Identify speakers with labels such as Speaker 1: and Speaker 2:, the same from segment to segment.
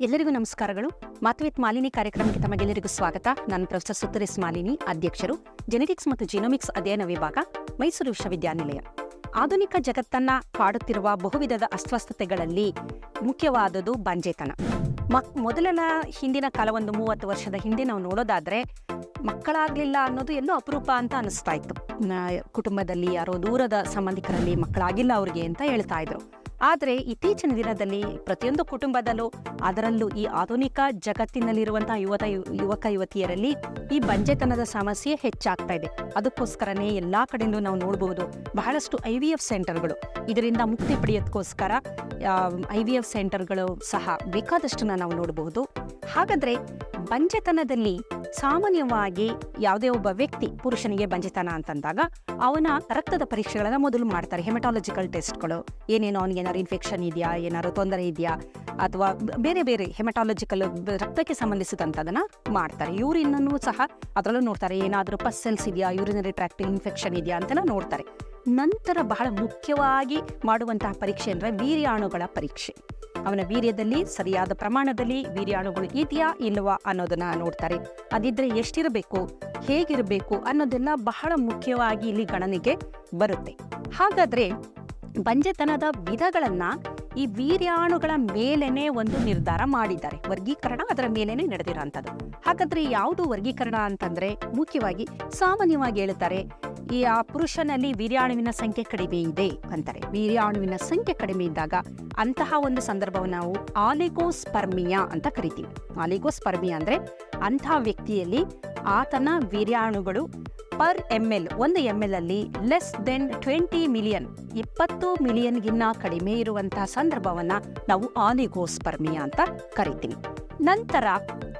Speaker 1: ಎಲ್ಲರಿಗೂ ನಮಸ್ಕಾರಗಳು. ಮಾತುವಿತ್ ಮಾಲಿನಿ ಕಾರ್ಯಕ್ರಮಕ್ಕೆ ತಮಗೆಲ್ಲರಿಗೂ ಸ್ವಾಗತ. ನಾನು ಪ್ರೊಫೆಸರ್ ಸುತ್ತರಿಸ್ ಮಾಲಿನಿ, ಅಧ್ಯಕ್ಷರು ಜೆನೆಟಿಕ್ಸ್ ಮತ್ತು ಜಿನೋಮಿಕ್ಸ್ ಅಧ್ಯಯನ ವಿಭಾಗ, ಮೈಸೂರು ವಿಶ್ವವಿದ್ಯಾನಿಲಯ. ಆಧುನಿಕ ಜಗತ್ತನ್ನ ಕಾಡುತ್ತಿರುವ ಬಹುವಿಧದ ಅಸ್ವಸ್ಥತೆಗಳಲ್ಲಿ ಮುಖ್ಯವಾದದ್ದು ಬಂಜೆತನ. ಮಕ್ ಹಿಂದಿನ ಕಾಲ ಒಂದು ಮೂವತ್ತು ವರ್ಷದ ಹಿಂದೆ ನಾವು ನೋಡೋದಾದ್ರೆ, ಮಕ್ಕಳಾಗ್ಲಿಲ್ಲ ಅನ್ನೋದು ಎಲ್ಲೋ ಅಪರೂಪ ಅಂತ ಅನಿಸ್ತಾ ಇತ್ತು. ಕುಟುಂಬದಲ್ಲಿ ಯಾರೋ ದೂರದ ಸಂಬಂಧಿಕರಲ್ಲಿ ಮಕ್ಕಳಾಗಿಲ್ಲ ಅವ್ರಿಗೆ ಅಂತ ಹೇಳ್ತಾ ಇದ್ರು. ಆದರೆ ಇತ್ತೀಚಿನ ದಿನದಲ್ಲಿ ಪ್ರತಿಯೊಂದು ಕುಟುಂಬದಲ್ಲೂ ಅದರಲ್ಲೂ ಈ ಆಧುನಿಕ ಜಗತ್ತಿನಲ್ಲಿರುವಂತಹ ಯುವತ ಯುವಕ ಯುವತಿಯರಲ್ಲಿ ಈ ಬಂಜೆತನದ ಸಮಸ್ಯೆ ಹೆಚ್ಚಾಗ್ತಾ ಇದೆ. ಅದಕ್ಕೋಸ್ಕರನೇ ಎಲ್ಲಾ ಕಡೆಯೂ ನಾವು ನೋಡಬಹುದು ಬಹಳಷ್ಟು ಐ ವಿ ಎಫ್ ಸೆಂಟರ್ಗಳು. ಇದರಿಂದ ಮುಕ್ತಿ ಪಡೆಯೋದಕ್ಕೋಸ್ಕರ ಐ ವಿ ಎಫ್ ಸೆಂಟರ್ಗಳು ಸಹ ಬೇಕಾದಷ್ಟನ್ನ ನಾವು ನೋಡಬಹುದು ಹಾಗಾದ್ರೆ ಬಂಜೆತನದಲ್ಲಿ ಸಾಮಾನ್ಯವಾಗಿ ಯಾವುದೇ ಒಬ್ಬ ವ್ಯಕ್ತಿ ಪುರುಷನಿಗೆ ಬಂಜಿತಾನ ಅಂತಂದಾಗ ಅವನ ರಕ್ತದ ಪರೀಕ್ಷೆಗಳನ್ನ ಮೊದಲು ಮಾಡ್ತಾರೆ, ಹೆಮಟಾಲಜಿಕಲ್ ಟೆಸ್ಟ್ಗಳು. ಏನೇನೋ ಅವನಿಗೆ ಏನಾದ್ರು ಇನ್ಫೆಕ್ಷನ್ ಇದೆಯಾ, ಏನಾದ್ರು ತೊಂದರೆ ಇದೆಯಾ, ಅಥವಾ ಬೇರೆ ಬೇರೆ ಹೆಮಟಾಲಜಿಕಲ್ ರಕ್ತಕ್ಕೆ ಸಂಬಂಧಿಸಿದಂಥದನ್ನು ಮಾಡ್ತಾರೆ. ಯೂರಿನನ್ನು ಸಹ ಅದರಲ್ಲೂ ನೋಡ್ತಾರೆ, ಏನಾದರೂ ಪಸ್ಸೆಲ್ಸ್ ಇದೆಯಾ ಯೂರಿನರಿ ಟ್ರ್ಯಾಕ್ಟ್ ಇನ್ಫೆಕ್ಷನ್ ಇದೆಯಾ ಅಂತೆಲ್ಲ ನೋಡ್ತಾರೆ. ನಂತರ ಬಹಳ ಮುಖ್ಯವಾಗಿ ಮಾಡುವಂತಹ ಪರೀಕ್ಷೆ ಅಂದರೆ ವೀರ್ಯಾಣುಗಳ ಪರೀಕ್ಷೆ. ಅವನ ವೀರ್ಯದಲ್ಲಿ ಸರಿಯಾದ ಪ್ರಮಾಣದಲ್ಲಿ ವೀರ್ಯಾಣುಗಳು ಇದೆಯಾ ಇಲ್ವಾ ಅನ್ನೋದನ್ನ ನೋಡ್ತಾರೆ. ಅದಿದ್ರೆ ಎಷ್ಟಿರಬೇಕು, ಹೇಗಿರಬೇಕು ಅನ್ನೋದೆಲ್ಲ ಬಹಳ ಮುಖ್ಯವಾಗಿ ಇಲ್ಲಿ ಗಣನೆಗೆ ಬರುತ್ತೆ. ಹಾಗಾದ್ರೆ ಬಂಜೆತನದ ವಿಧಗಳನ್ನ ಈ ವೀರ್ಯಾಣುಗಳ ಮೇಲೇನೆ ಒಂದು ನಿರ್ಧಾರ ಮಾಡಿದ್ದಾರೆ. ವರ್ಗೀಕರಣ ಅದರ ಮೇಲೇನೆ ನಡೆದಿರೋಂಥದ್ದು. ಹಾಗಾದ್ರೆ ಯಾವುದು ವರ್ಗೀಕರಣ ಅಂತಂದ್ರೆ ಮುಖ್ಯವಾಗಿ ಸಾಮಾನ್ಯವಾಗಿ ಹೇಳ್ತಾರೆ ಈ, ಆ ಪುರುಷನಲ್ಲಿ ವೀರ್ಯಾಣುವಿನ ಸಂಖ್ಯೆ ಕಡಿಮೆ ಇದೆ ಅಂತಾರೆ. ವೀರ್ಯಾಣುವಿನ ಸಂಖ್ಯೆ ಕಡಿಮೆ ಇದ್ದಾಗ ಅಂತಹ ಒಂದು ಸಂದರ್ಭವನ್ನು ನಾವು ಆಲಿಗೋಸ್ಪರ್ಮಿಯಾ ಅಂತ ಕರಿತೀವಿ. ಆಲಿಗೋಸ್ಪರ್ಮಿಯಾ ಅಂದ್ರೆ ಅಂತಹ ವ್ಯಕ್ತಿಯಲ್ಲಿ ಆತನ ವೀರ್ಯಾಣುಗಳು ಪರ್ ಎಂ ಎಲ್, ಒಂದು ಎಂ ಎಲ್ ಅಲ್ಲಿ ಲೆಸ್ ದೆನ್ ಟ್ವೆಂಟಿ ಮಿಲಿಯನ್, ಇಪ್ಪತ್ತು ಮಿಲಿಯನ್ಗಿನ್ನ ಕಡಿಮೆ ಇರುವಂತಹ ಸಂದರ್ಭವನ್ನ ನಾವು ಆಲಿಗೋಸ್ಪರ್ಮಿಯಾ ಅಂತ ಕರಿತೀವಿ. ನಂತರ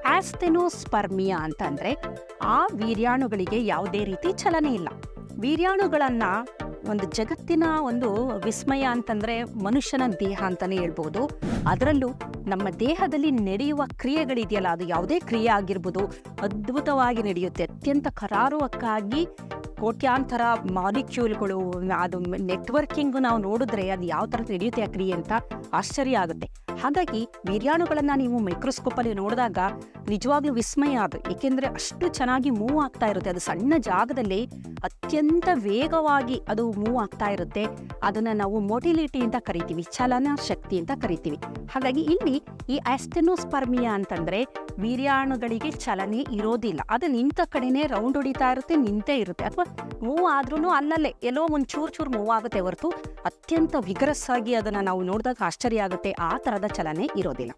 Speaker 1: ಆಸ್ತೆನೋಸ್ಪರ್ಮಿಯಾ ಅಂದ್ರೆ ಆ ವೀರ್ಯಾಣುಗಳಿಗೆ ಯಾವುದೇ ರೀತಿ ಚಲನೆ ಇಲ್ಲ. ವೀರ್ಯಾಣುಗಳನ್ನ ಒಂದು ಜಗತ್ತಿನ ಒಂದು ವಿಸ್ಮಯ ಅಂತಂದ್ರೆ ಮನುಷ್ಯನ ದೇಹ ಅಂತಾನೆ ಹೇಳ್ಬೋದು. ಅದರಲ್ಲೂ ನಮ್ಮ ದೇಹದಲ್ಲಿ ನಡೆಯುವ ಕ್ರಿಯೆಗಳಿದೆಯಲ್ಲ, ಅದು ಯಾವುದೇ ಕ್ರಿಯೆ ಆಗಿರ್ಬೋದು, ಅದ್ಭುತವಾಗಿ ನಡೆಯುತ್ತೆ. ಅತ್ಯಂತ ಕರಾರುವಕ್ಕಾಗಿ ಕೋಟ್ಯಾಂತರ ಮಾಲಿಕ್ಯೂಲ್ಗಳು ಅದು ನೆಟ್ವರ್ಕಿಂಗ್ ನಾವು ನೋಡಿದ್ರೆ ಅದು ಯಾವ ಥರ ನಡೆಯುತ್ತೆ ಆ ಕ್ರಿಯೆ ಅಂತ ಆಶ್ಚರ್ಯ ಆಗುತ್ತೆ. ಹಾಗಾಗಿ ವೀರ್ಯಾಣುಗಳನ್ನ ನೀವು ಮೈಕ್ರೋಸ್ಕೋಪ್ ಅಲ್ಲಿ ನೋಡಿದಾಗ ನಿಜವಾಗ್ಲೂ ವಿಸ್ಮಯ ಅದು. ಏಕೆಂದ್ರೆ ಅಷ್ಟು ಚೆನ್ನಾಗಿ ಮೂವ್ ಆಗ್ತಾ ಇರುತ್ತೆ. ಅದು ಸಣ್ಣ ಜಾಗದಲ್ಲಿ ಅತ್ಯಂತ ವೇಗವಾಗಿ ಅದು ಮೂವ್ ಆಗ್ತಾ ಇರುತ್ತೆ. ಅದನ್ನ ನಾವು ಮೊಟಿಲಿಟಿ ಅಂತ ಕರಿತೀವಿ ಚಲನ ಶಕ್ತಿ ಅಂತ ಕರಿತೀವಿ. ಹಾಗಾಗಿ ಇಲ್ಲಿ ಈ ಆಸ್ಟೆನೋಸ್ಪರ್ಮಿಯಾ ಅಂತಂದ್ರೆ ವೀರ್ಯಾಣುಗಳಿಗೆ ಚಲನೆ ಇರೋದಿಲ್ಲ. ಅದು ನಿಂತ ಕಡೆನೇ ರೌಂಡ್ ಹೊಡಿತಾ ಇರುತ್ತೆ, ನಿಂತೇ ಇರುತ್ತೆ. ಅಥವಾ ಮೂವ್ ಆದ್ರೂ ಅಲ್ಲಲ್ಲೇ, ಎಲ್ಲೋ ಒಂದು ಚೂರು ಚೂರು ಮೂವ್ ಆಗುತ್ತೆ ಹೊರತು ಅತ್ಯಂತ ವಿಗ್ರಸ್ಸಾಗಿ ಅದನ್ನ ನಾವು ನೋಡಿದಾಗ ಆಶ್ಚರ್ಯ ಆಗುತ್ತೆ. ಆ ತರದ ಚಲನೆ ಇರೋದಿಲ್ಲ.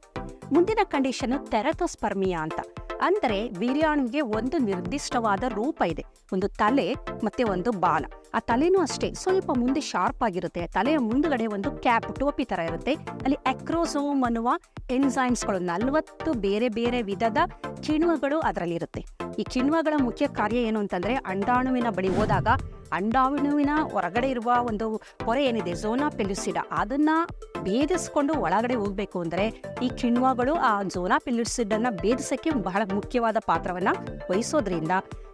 Speaker 1: ಮುಂದಿನ ಕಂಡೀಷನ್ ತೆರತೋಸ್ಪರ್ಮಿಯಾ ಅಂತ. ಅಂದರೆ ವೀರ್ಯಾಣುವಿಗೆ ಒಂದು ನಿರ್ದಿಷ್ಟವಾದ ರೂಪ ಇದೆ. ಒಂದು ತಲೆ ಮತ್ತೆ ಒಂದು ಬಾಲ ಆ ತಲೆನೂ ಅಷ್ಟೇ, ಸ್ವಲ್ಪ ಮುಂದೆ ಶಾರ್ಪ್ ಆಗಿರುತ್ತೆ. ತಲೆಯ ಮುಂದುಗಡೆ ಒಂದು ಕ್ಯಾಪ್, ಟೋಪಿ ತರ ಇರುತ್ತೆ. ಅಲ್ಲಿ ಅಕ್ರೋಸೋಮ್ ಅನ್ನುವ ಎನ್ಸೈಮ್ಸ್ಗಳು ನಲವತ್ತು ಬೇರೆ ಬೇರೆ ವಿಧದ ಕಿಣ್ವಗಳು ಅದರಲ್ಲಿರುತ್ತೆ. ಈ ಕಿಣ್ವಗಳ ಮುಖ್ಯ ಕಾರ್ಯ ಏನು ಅಂತಂದ್ರೆ, ಅಂಡಾಣುವಿನ ಬಳಿ ಹೋದಾಗ ಅಂಡಾಣುವಿನ ಹೊರಗಡೆ ಇರುವ ಒಂದು ಪೊರೆ ಏನಿದೆ, ಝೋನಾ ಪೆಲುಸಿಡ ಅದನ್ನ ಭೇದಿಸ್ಕೊಂಡು ಒಳಗಡೆ ಹೋಗ್ಬೇಕು ಅಂದ್ರೆ ಈ ಕಿಣ್ವಗಳು ಆ ಝೋನಾ ಪೆಲುಸಿಡ್ ಅನ್ನ ಭೇದಿಸಕ್ಕೆ ಬಹಳ ಮುಖ್ಯವಾದ ಪಾತ್ರವನ್ನ ವಹಿಸೋದ್ರಿಂದ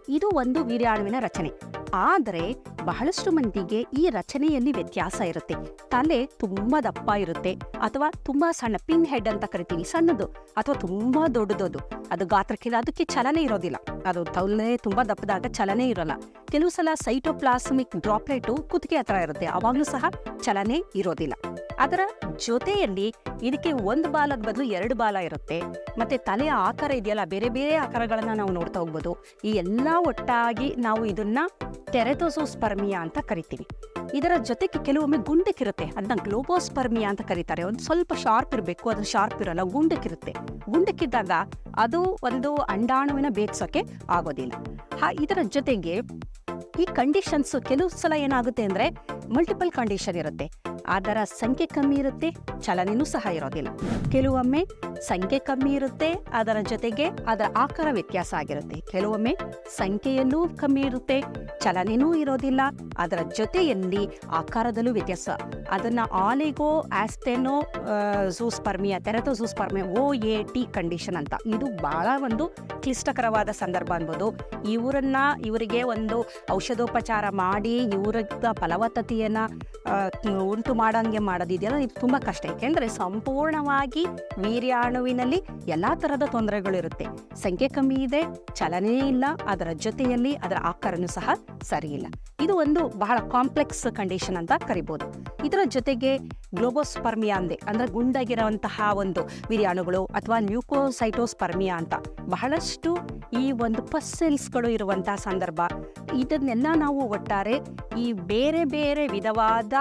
Speaker 1: ಇದು ಒಂದು ವೀರ್ಯಾಣುವಿನ ರಚನೆ. ಆದರೆ ಬಹಳಷ್ಟು ಮಂದಿಗೆ ಈ ರಚನೆಯಲ್ಲಿ ವ್ಯತ್ಯಾಸ ಇರುತ್ತೆ. ತಲೆ ತುಂಬಾ ದಪ್ಪ ಇರುತ್ತೆ ಅಥವಾ ತುಂಬಾ ಸಣ್ಣ ಪಿನ್ ಹೆಡ್ ಅಂತ ಕರಿತೀವಿ ಸಣ್ಣದು ಅಥವಾ ತುಂಬಾ ದೊಡ್ಡದದು. ಅದು ಗಾತ್ರಕ್ಕಿಲ್ಲ ಅದಕ್ಕೆ ಚಲನೆ ಇರೋದಿಲ್ಲ. ಅದು ತಲೆ ತುಂಬಾ ದಪ್ಪದಾಗ ಚಲನೆ ಇರೋಲ್ಲ. ಕೆಲವು ಸಲ ಸೈಟೋಪ್ಲಾಸ್ಮಿಕ್ ಡ್ರಾಪ್ಲೆಟ್ ಕುತ್ತಿಗೆ ಹತ್ರ ಇರುತ್ತೆ. ಅವಾಗ್ಲೂ ಸಹ ಚಲನೆ ಇರೋದಿಲ್ಲ. ಅದರ ಜೊತೆಯಲ್ಲಿ ಇದಕ್ಕೆ ಒಂದು ಬಾಲದ ಬದಲು ಎರಡು ಬಾಲ ಇರುತ್ತೆ. ಮತ್ತೆ ತಲೆಯ ಆಕಾರ ಇದೆಯಲ್ಲ, ಬೇರೆ ಬೇರೆ ಆಕಾರಗಳನ್ನ ನಾವು ನೋಡ್ತಾ ಹೋಗ್ಬೋದು. ಈ ಎಲ್ಲ ಒಟ್ಟಾಗಿ ನಾವು ಇದನ್ನ ಟೆರೆಟೋಸೋಸ್ಪರ್ಮಿಯಾ ಅಂತ ಕರಿತೀವಿ. ಇದರ ಜೊತೆಗೆ ಕೆಲವೊಮ್ಮೆ ಗುಂಡಕ್ಕಿರುತ್ತೆ ಅದನ್ನ ಗ್ಲೋಬೋಸ್ಪರ್ಮಿಯಾ ಅಂತ ಕರೀತಾರೆ. ಒಂದು ಸ್ವಲ್ಪ ಶಾರ್ಪ್ ಇರಬೇಕು ಅದು ಶಾರ್ಪ್ ಇರಲ್ಲ ಗುಂಡಕ್ಕಿರುತ್ತೆ ಗುಂಡಕ್ಕಿದ್ದಾಗ ಅದು ಒಂದು ಅಂಡಾಣುವಿನ ಬೇಕ್ಸೋಕೆ ಆಗೋದಿಲ್ಲ. ಇದರ ಜೊತೆಗೆ ಈ ಕಂಡೀಷನ್ಸ್ ಕೆಲವು ಸಲ ಏನಾಗುತ್ತೆ ಅಂದ್ರೆ ಮಲ್ಟಿಪಲ್ ಕಂಡೀಷನ್ ಇರುತ್ತೆ. ಅದರ ಸಂಖ್ಯೆ ಕಮ್ಮಿ ಇರುತ್ತೆ, ಚಲನೆನೂ ಸಹ ಇರೋದಿಲ್ಲ. ಕೆಲವೊಮ್ಮೆ ಸಂಖ್ಯೆ ಕಮ್ಮಿ ಇರುತ್ತೆ, ಅದರ ಜೊತೆಗೆ ಅದರ ಆಕಾರ ವ್ಯತ್ಯಾಸ ಆಗಿರುತ್ತೆ. ಕೆಲವೊಮ್ಮೆ ಸಂಖ್ಯೆಯಲ್ಲೂ ಕಮ್ಮಿ ಇರುತ್ತೆ, ಚಲನೆನೂ ಇರೋದಿಲ್ಲ, ಅದರ ಜೊತೆಯಲ್ಲಿ ಆಕಾರದಲ್ಲೂ ವ್ಯತ್ಯಾಸ. ಅದನ್ನ oligo, astheno zoospermia teratozoospermia O A T condition ಅಂತ. ಇದು ಬಹಳ ಒಂದು ಕ್ಲಿಷ್ಟಕರವಾದ ಸಂದರ್ಭ ಅನ್ಬೋದು. ಇವರನ್ನ ಇವರಿಗೆ ಒಂದು ಔಷಧೋಪಚಾರ ಮಾಡಿ ಇವರ ಫಲವತ್ತತೆ ಫಲವತ್ತತೆಯನ್ನು ಉಂಟು ಮಾಡಂಗೆ ಮಾಡೋದಿದೆಯಲ್ಲ, ಇದು ತುಂಬ ಕಷ್ಟ. ಏಕೆಂದರೆ ಸಂಪೂರ್ಣವಾಗಿ ವೀರ್ಯಾಣುವಿನಲ್ಲಿ ಎಲ್ಲ ಥರದ ತೊಂದರೆಗಳಿರುತ್ತೆ. ಸಂಖ್ಯೆ ಕಮ್ಮಿ ಇದೆ ಚಲನೆ ಇಲ್ಲ, ಅದರ ಜೊತೆಯಲ್ಲಿ ಅದರ ಆಕಾರನೂ ಸಹ ಸರಿಯಿಲ್ಲ. ಇದು ಒಂದು ಬಹಳ ಕಾಂಪ್ಲೆಕ್ಸ್ ಕಂಡೀಷನ್ ಅಂತ ಕರಿಬೋದು. ಇದರ ಜೊತೆಗೆ ಗ್ಲೋಬೋಸ್ಪರ್ಮಿಯಾ ಅಂದೆ, ಅಂದರೆ ಗುಂಡಾಗಿರುವಂತಹ ಒಂದು ವೀರ್ಯಾಣುಗಳು ಅಥವಾ ನ್ಯೂಕೋಸೈಟೋಸ್ಪರ್ಮಿಯಾ ಅಂತ. ಬಹಳಷ್ಟು ಈ ಒಂದು ಪಸ್ಸೆಲ್ಸ್ಗಳು ಇರುವಂತಹ ಸಂದರ್ಭ. ಇದನ್ನೆಲ್ಲ ನಾವು ಒಟ್ಟಾರೆ ಈ ಬೇರೆ ಬೇರೆ ವಿಧವಾದ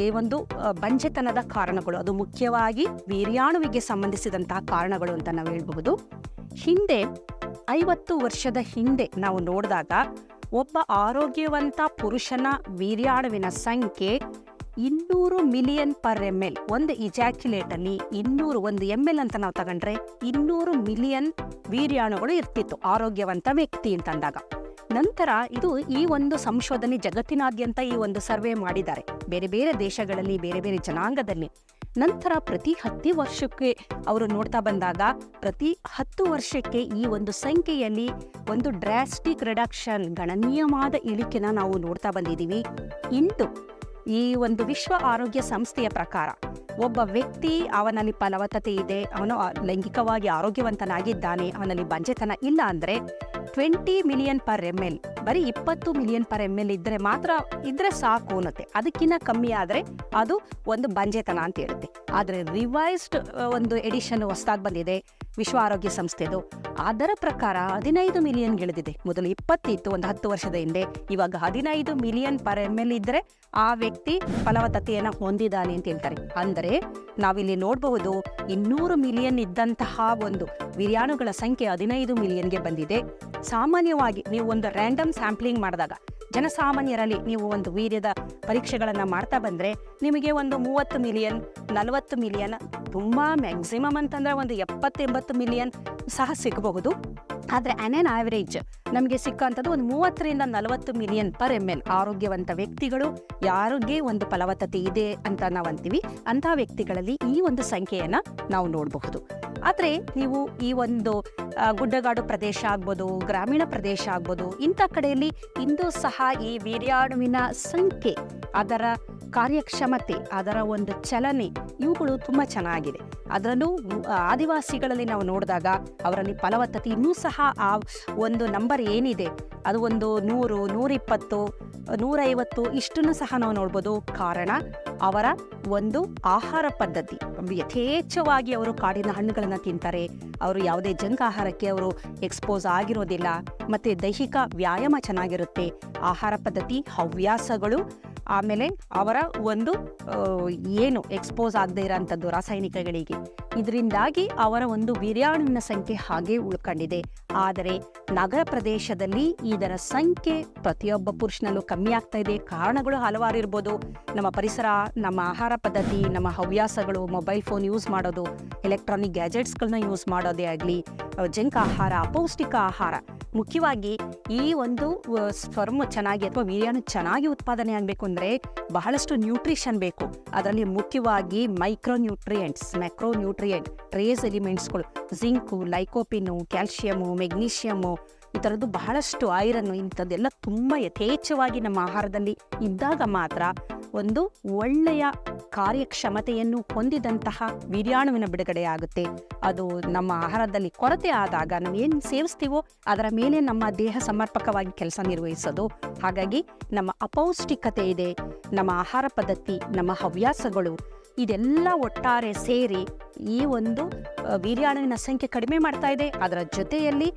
Speaker 1: ಈ ಒಂದು ಬಂಜೆತನದ ಕಾರಣಗಳು, ಅದು ಮುಖ್ಯವಾಗಿ ವೀರ್ಯಾಣುವಿಗೆ ಸಂಬಂಧಿಸಿದಂತಹ ಕಾರಣಗಳು ಅಂತ ನಾವು ಹೇಳಬಹುದು. ಹಿಂದೆ ಐವತ್ತು ವರ್ಷದ ಹಿಂದೆ ನಾವು ನೋಡಿದಾಗ ಒಬ್ಬ ಆರೋಗ್ಯವಂತ ಪುರುಷನ ವೀರ್ಯಾಣುವಿನ ಸಂಖ್ಯೆ ಇನ್ನೂರು ಮಿಲಿಯನ್ ಪರ್ ಎಂ ಎಲ್. ಒಂದು ಇಜಾಕ್ಯುಲೇಟಲ್ಲಿ ಇನ್ನೂರು, ಒಂದು ಎಂ ಎಲ್ ಅಂತ ನಾವು ತಗೊಂಡ್ರೆ ಇನ್ನೂರು ಮಿಲಿಯನ್ ವೀರ್ಯಾಣುಗಳು ಇರ್ತಿತ್ತು, ಆರೋಗ್ಯವಂತ ವ್ಯಕ್ತಿ ಅಂತಂದಾಗ. ನಂತರ ಇದು ಈ ಒಂದು ಸಂಶೋಧನೆ ಜಗತ್ತಿನಾದ್ಯಂತ ಈ ಒಂದು ಸರ್ವೆ ಮಾಡಿದ್ದಾರೆ. ಬೇರೆ ಬೇರೆ ದೇಶಗಳಲ್ಲಿ, ಬೇರೆ ಬೇರೆ ಜನಾಂಗದಲ್ಲಿ. ನಂತರ ಪ್ರತಿ ಹತ್ತು ವರ್ಷಕ್ಕೆ ಅವರು ನೋಡ್ತಾ ಬಂದಾಗ ಪ್ರತಿ ಹತ್ತು ವರ್ಷಕ್ಕೆ ಈ ಒಂದು ಸಂಖ್ಯೆಯಲ್ಲಿ ಒಂದು ಡ್ರಾಸ್ಟಿಕ್ ರಿಡಕ್ಷನ್ ಗಣನೀಯವಾದ ಇಳಿಕೆನ ನಾವು ನೋಡ್ತಾ ಬಂದಿದ್ದೀವಿ. ಇಂದು ಈ ಒಂದು ವಿಶ್ವ ಆರೋಗ್ಯ ಸಂಸ್ಥೆಯ ಪ್ರಕಾರ ಒಬ್ಬ ವ್ಯಕ್ತಿ ಅವನಲ್ಲಿ ಫಲವತ್ತತೆ ಇದೆ, ಅವನು ಲೈಂಗಿಕವಾಗಿ ಆರೋಗ್ಯವಂತನಾಗಿದ್ದಾನೆ, ಅವನಲ್ಲಿ ಬಂಜೆತನ ಇಲ್ಲ ಅಂದ್ರೆ twenty million per M L ಬರೀ ಇಪ್ಪತ್ತು ಮಿಲಿಯನ್ ಪರ್ ಎಂ ಎಲ್ ಇದ್ರೆ ಮಾತ್ರ ಇದ್ರೆ ಸಾಕು ಅನ್ನತ್ತೆ. ಅದಕ್ಕಿಂತ ಕಮ್ಮಿ ಆದ್ರೆ ಅದು ಒಂದು ಬಂಜೆತನ ಅಂತ ಹೇಳುತ್ತೆ. ಆದ್ರೆ ರಿವೈಸ್ಡ್ ಒಂದು ಎಡಿಷನ್ ಹೊಸದಾಗಿ ಬಂದಿದೆ. ವಿಶ್ವ ಆರೋಗ್ಯ ಸಂಸ್ಥೆದು ಅದರ ಪ್ರಕಾರ ಹದಿನೈದು ಮಿಲಿಯನ್ ಗೆಳೆದಿದೆ. ಮೊದಲು ಇಪ್ಪತ್ತಿತ್ತು ಒಂದು ಹತ್ತು ವರ್ಷದ ಹಿಂದೆ ಇವಾಗ ಹದಿನೈದು ಮಿಲಿಯನ್ ಪರ್ ಎಂ ಎಲ್ ಇದ್ರೆ ಆ ವ್ಯಕ್ತಿ ಫಲವತ್ತತೆಯನ್ನು ಹೊಂದಿದ್ದಾನೆ ಅಂತ ಹೇಳ್ತಾರೆ. ಅಂದರೆ ನಾವಿಲ್ಲಿ ನೋಡಬಹುದು ಇನ್ನೂರು ಮಿಲಿಯನ್ ಇದ್ದಂತಹ ಒಂದು ವಿರ್ಯಾಣುಗಳ ಸಂಖ್ಯೆ ಹದಿನೈದು ಮಿಲಿಯನ್ಗೆ ಬಂದಿದೆ. ಸಾಮಾನ್ಯವಾಗಿ ನೀವು ಒಂದು ರ್ಯಾಂಡಮ್ ಸ್ಯಾಂಪ್ಲಿಂಗ್ ಮಾಡಿದಾಗ, ಜನಸಾಮಾನ್ಯರಲ್ಲಿ ನೀವು ಒಂದು ವೀರ್ಯದ ಪರೀಕ್ಷೆಗಳನ್ನು ಮಾಡ್ತಾ ಬಂದರೆ ನಿಮಗೆ ಒಂದು ಮೂವತ್ತು ಮಿಲಿಯನ್, ನಲವತ್ತು ಮಿಲಿಯನ್ ತುಂಬ ಮ್ಯಾಕ್ಸಿಮಮ್ ಅಂತಂದ್ರೆ ಒಂದು ಎಪ್ಪತ್ತೆಂಬತ್ತು ಮಿಲಿಯನ್ ಸಹ ಸಿಗಬಹುದು. ಆದರೆ ಆನ್ ಆನ್ ಆವರೇಜ್ ನಮಗೆ ಸಿಕ್ಕಂಥದ್ದು ಒಂದು ಮೂವತ್ತರಿಂದ ನಲವತ್ತು ಮಿಲಿಯನ್ ಪರ್ ಎಂ ಎಲ್ ಆರೋಗ್ಯವಂತ ವ್ಯಕ್ತಿಗಳು ಯಾರಿಗೆ ಒಂದು ಫಲವತ್ತತೆ ಇದೆ ಅಂತ ನಾವು ಅಂತೀವಿ. ಅಂತಹ ವ್ಯಕ್ತಿಗಳಲ್ಲಿ ಈ ಒಂದು ಸಂಖ್ಯೆಯನ್ನು ನಾವು ನೋಡಬಹುದು. ಆದರೆ ನೀವು ಈ ಒಂದು ಗುಡ್ಡಗಾಡು ಪ್ರದೇಶ ಆಗ್ಬೋದು, ಗ್ರಾಮೀಣ ಪ್ರದೇಶ ಆಗ್ಬೋದು, ಇಂಥ ಕಡೆಯಲ್ಲಿ ಇಂದು ಸಹ ಈ ವೀರ್ಯಾಣುವಿನ ಸಂಖ್ಯೆ ಅದರ ಕಾರ್ಯಕ್ಷಮತೆ, ಅದರ ಒಂದು ಚಲನೆ, ಇವುಗಳು ತುಂಬ ಚೆನ್ನಾಗಿದೆ. ಅದರಲ್ಲೂ ಆದಿವಾಸಿಗಳಲ್ಲಿ ನಾವು ನೋಡಿದಾಗ ಅವರಲ್ಲಿ ಫಲವತ್ತತೆ ಇನ್ನೂ ಸಹ ಆ ಒಂದು ನಂಬರ್ ಏನಿದೆ, ಅದು ಒಂದು ನೂರು, ನೂರಿಪ್ಪತ್ತು, ನೂರೈವತ್ತು ಇಷ್ಟನ್ನು ಸಹ ನಾವು ನೋಡ್ಬೋದು. ಕಾರಣ, ಅವರ ಒಂದು ಆಹಾರ ಪದ್ಧತಿ. ಯಥೇಚ್ಛವಾಗಿ ಅವರು ಕಾಡಿನ ಹಣ್ಣುಗಳನ್ನು ತಿಂತಾರೆ. ಅವರು ಯಾವುದೇ ಜಂಕ್ ಆಹಾರಕ್ಕೆ ಅವರು ಎಕ್ಸ್ಪೋಸ್ ಆಗಿರೋದಿಲ್ಲ. ಮತ್ತೆ ದೈಹಿಕ ವ್ಯಾಯಾಮ ಚೆನ್ನಾಗಿರುತ್ತೆ. ಆಹಾರ ಪದ್ಧತಿ, ಹವ್ಯಾಸಗಳು ಆಮೇಲೆ ಅವರ ಒಂದು ಏನು ಎಕ್ಸ್ಪೋಸ್ ಆಗದೆ ಇರೋಂಥದ್ದು ರಾಸಾಯನಿಕಗಳಿಗೆ. ಇದರಿಂದಾಗಿ ಅವರ ಒಂದು ವೀರ್ಯಾಣುವಿನ ಸಂಖ್ಯೆ ಹಾಗೆ ಉಳ್ಕೊಂಡಿದೆ. ಆದರೆ ನಗರ ಪ್ರದೇಶದಲ್ಲಿ ಇದರ ಸಂಖ್ಯೆ ಪ್ರತಿಯೊಬ್ಬ ಪುರುಷನಲ್ಲೂ ಕಮ್ಮಿ ಆಗ್ತಾ ಇದೆ. ಕಾರಣಗಳು ಹಲವಾರು ಇರ್ಬೋದು ನಮ್ಮ ಪರಿಸರ, ನಮ್ಮ ಆಹಾರ ಪದ್ಧತಿ, ನಮ್ಮ ಹವ್ಯಾಸಗಳು ಮೊಬೈಲ್ ಫೋನ್ ಯೂಸ್ ಮಾಡೋದು ಎಲೆಕ್ಟ್ರಾನಿಕ್ ಗ್ಯಾಜೆಟ್ಸ್ಗಳನ್ನ ಯೂಸ್ ಮಾಡೋದೇ ಆಗಲಿ ಜಂಕ್ ಆಹಾರ ಅಪೌಷ್ಟಿಕ ಆಹಾರ ಮುಖ್ಯವಾಗಿ ಈ ಒಂದು ಸ್ಪರ್ಮ್ ಚೆನ್ನಾಗಿ ಅಥವಾ ವೀರ್ಯಾನು ಚೆನ್ನಾಗಿ ಉತ್ಪಾದನೆ ಆಗಬೇಕು ಅಂದರೆ ಬಹಳಷ್ಟು ನ್ಯೂಟ್ರಿಷನ್ ಬೇಕು. ಅದರಲ್ಲಿ ಮುಖ್ಯವಾಗಿ micronutrients macronutrient trace ಎಲಿಮೆಂಟ್ಸ್ಗಳು ಜಿಂಕು ಲೈಕೋಪಿನು ಕ್ಯಾಲ್ಶಿಯಮು ಮೆಗ್ನೀಷಿಯಮು ಈ ಥರದ್ದು ಬಹಳಷ್ಟು ಐರನ್ನು ಇಂಥದ್ದೆಲ್ಲ ತುಂಬ ಯಥೇಚ್ಛವಾಗಿ ನಮ್ಮ ಆಹಾರದಲ್ಲಿ ಇದ್ದಾಗ ಮಾತ್ರ ಒಂದು ಒಳ್ಳೆಯ ಕಾರ್ಯಕ್ಷಮತೆಯನ್ನು ಹೊಂದಿದಂತಹ ವೀರ್ಯಾಣುವಿನ ಬಿಡುಗಡೆ ಆಗುತ್ತೆ. ಅದು ನಮ್ಮ ಆಹಾರದಲ್ಲಿ ಕೊರತೆ ಆದಾಗ ನಾವು ಏನು ಸೇವಿಸ್ತೀವೋ ಅದರ ಮೇಲೆ ನಮ್ಮ ದೇಹ ಸಮರ್ಪಕವಾಗಿ ಕೆಲಸ ನಿರ್ವಹಿಸೋದು. ಹಾಗಾಗಿ ನಮ್ಮ ಅಪೌಷ್ಟಿಕತೆ ಇದೆ, ನಮ್ಮ ಆಹಾರ ಪದ್ಧತಿ, ನಮ್ಮ ಹವ್ಯಾಸಗಳು ಇದೆಲ್ಲ ಒಟ್ಟಾರೆ ಸೇರಿ ಈ ಒಂದು ವೀರ್ಯಾಣುವಿನ ಸಂಖ್ಯೆ ಕಡಿಮೆ ಮಾಡ್ತಾ ಇದೆ. ಅದರ ಜೊತೆಯಲ್ಲಿ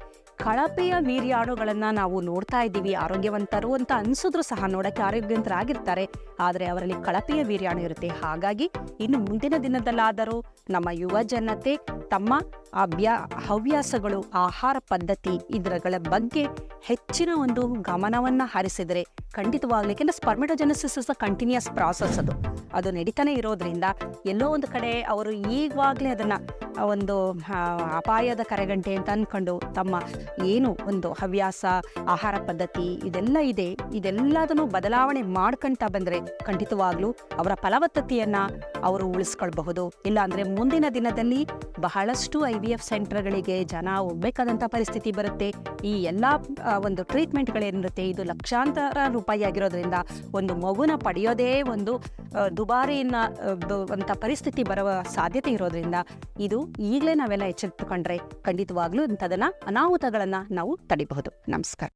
Speaker 1: ಕಳಪೆಯ ವೀರ್ಯಾಣುಗಳನ್ನು ನಾವು ನೋಡ್ತಾ ಇದ್ದೀವಿ, ಆರೋಗ್ಯವಂತರು ಅಂತ ಅನ್ಸಿದ್ರು ಸಹ ನೋಡಕ್ಕೆ ಆರೋಗ್ಯವಂತರಾಗಿರ್ತಾರೆ. ಆದರೆ ಅವರಲ್ಲಿ ಕಳಪೆಯ ವೀರ್ಯಾಣು ಇರುತ್ತೆ. ಹಾಗಾಗಿ ಇನ್ನು ಮುಂದಿನ ದಿನದಲ್ಲಾದರೂ ನಮ್ಮ ಯುವ ಜನತೆ ತಮ್ಮ ಅಭ್ಯಾ ಹವ್ಯಾಸಗಳು, ಆಹಾರ ಪದ್ಧತಿ ಇದರಗಳ ಬಗ್ಗೆ ಹೆಚ್ಚಿನ ಒಂದು ಗಮನವನ್ನ ಹರಿಸಿದರೆ ಖಂಡಿತವಾಗ್ಲಿ, ಯಾಕೆಂದ್ರೆ ಸ್ಪರ್ಮೆಟೋಜೆನಸಿಸ್ ಇಸ್ ಕಂಟಿನ್ಯೂಸ್ ಪ್ರಾಸೆಸ್ ಅದು. ಅದು ನಡೀತಾನೆ ಇರೋದ್ರಿಂದ ಎಲ್ಲೋ ಒಂದು ಕಡೆ ಅವರು ಈವಾಗಲೇ ಅದನ್ನ ಒಂದು ಅಪಾಯದ ಕರೆಗಂಟೆ ಅಂತ ಅಂದ್ಕೊಂಡು ತಮ್ಮ ಏನು ಒಂದು ಹವ್ಯಾಸ, ಆಹಾರ ಪದ್ಧತಿ ಇದೆಲ್ಲ ಇದೆ. ಇದೆಲ್ಲದನ್ನು ಬದಲಾವಣೆ ಮಾಡ್ಕೊಂತ ಬಂದರೆ ಖಂಡಿತವಾಗ್ಲೂ ಅವರ ಫಲವತ್ತತೆಯನ್ನ ಅವರು ಉಳಿಸ್ಕೊಳ್ಬಹುದು. ಇಲ್ಲ ಅಂದ್ರೆ ಮುಂದಿನ ದಿನದಲ್ಲಿ ಬಹಳಷ್ಟು ಐ ವಿ ಎಫ್ ಸೆಂಟರ್ಗಳಿಗೆ ಜನ ಹೋಗ್ಬೇಕಾದಂಥ ಪರಿಸ್ಥಿತಿ ಬರುತ್ತೆ. ಈ ಎಲ್ಲ ಒಂದು ಟ್ರೀಟ್ಮೆಂಟ್ಗಳೇನಿರುತ್ತೆ, ಇದು ಲಕ್ಷಾಂತರ ರೂಪಾಯಿ ಆಗಿರೋದ್ರಿಂದ ಒಂದು ಮಗುನ ಪಡೆಯೋದೇ ಒಂದು ದುಬಾರಿನ ಅಂತ ಪರಿಸ್ಥಿತಿ ಬರುವ ಸಾಧ್ಯತೆ ಇರೋದ್ರಿಂದ ಇದು ಈಗಲೇ ನಾವೆಲ್ಲ ಎಚ್ಚೆತ್ತುಕೊಂಡ್ರೆ ಖಂಡಿತವಾಗ್ಲೂ ಇಂಥದನ್ನ ಅನಾಹುತಗಳನ್ನು ನಾವು ತಡಿಬಹುದು. ನಮಸ್ಕಾರ.